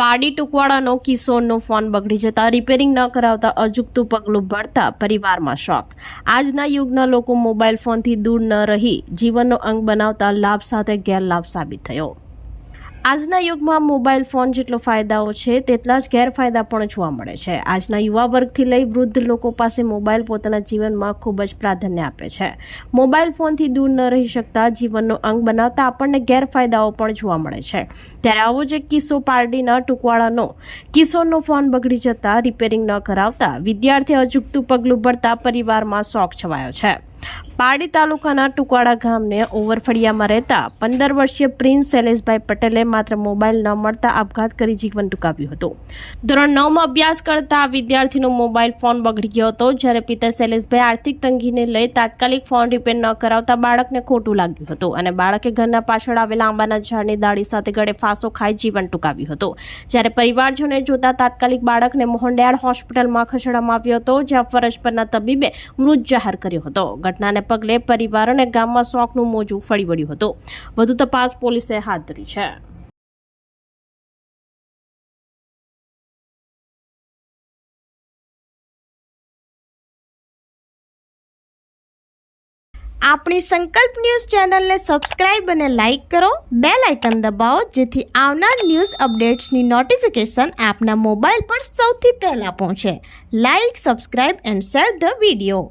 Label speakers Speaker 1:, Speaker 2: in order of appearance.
Speaker 1: પાડી ટુકવાડાનો કિશોરનો ફોન બગડી જતા રિપેરિંગ ન કરાવતા અજુકતું પગલું ભરતા પરિવારમાં શોક. આજના યુગના લોકો મોબાઈલ ફોનથી દૂર ન રહી જીવનનો અંગ બનાવતા લાભ સાથે ગેરલાભ સાબિત થયો. આજના યુગમાં મોબાઈલ ફોન જેટલો ફાયદાઓ છે, તેટલા જ ગેરફાયદા પણ જોવા મળે છે. આજના યુવા વર્ગથી લઈ વૃદ્ધ લોકો પાસે મોબાઈલ પોતાના જીવનમાં ખૂબ જ પ્રાધાન્ય આપે છે. મોબાઈલ ફોનથી દૂર ન રહી શકતા જીવનનો અંગ બનાવતા આપણને ગેરફાયદાઓ પણ જોવા મળે છે. ત્યારે આવો જ કિસ્સો પારડીના ટૂંકવાળાનો કિશોરનો ફોન બગડી જતા રિપેરિંગ ન કરાવતા વિદ્યાર્થી અજુગતું પગલું ભરતા પરિવારમાં શોખ છવાયો છે. પારડી તાલુકાના ટુકવાડા ગામને ઓવરફળિયામાં રહેતા પંદર વર્ષીય પ્રિન્સ શૈલેષભાઈ પટેલે માત્ર મોબાઈલ ન મળતા આપઘાત કરી જીવન ટૂંકાવ્યું હતું. ધોરણ નવમાં અભ્યાસ કરતા વિદ્યાર્થીનો મોબાઈલ ફોન બગડી ગયો હતો, જ્યારે પિતા શૈલેષભાઈ આર્થિક તંગીને લઈ તાત્કાલિક ફોન રિપેર ન કરાવતા બાળકને ખોટું લાગ્યું હતું અને બાળકે ઘરના પાછળ આવેલા આંબાના ઝાડની દાડી સાથે ગળે ફાંસો ખાઈ જીવન ટૂંકાવ્યું હતું. જ્યારે પરિવારજનોએ જોતા તાત્કાલિક બાળકને મોહનડયાળ હોસ્પિટલમાં ખસેડવામાં આવ્યો હતો, જ્યાં ફરજ પરના તબીબે મૃત જાહેર કર્યો હતો. ઘટનાને પગલે પરિવાર અને ગામમાં શોકનું મોજું ફળી વળ્યું હતું. વધુ તપાસ પોલીસે હાથ ધરી છે. આપણી સંકલ્પ ન્યૂઝ ચેનલને સબસ્ક્રાઇબ અને લાઇક કરો. બે લાઇકન દબાવો, જેથી આવનાર ન્યૂઝ અપડેટ્સની નોટિફિકેશન આપના મોબાઈલ પર સૌથી પહેલા પહોંચે. Like, subscribe and share the video.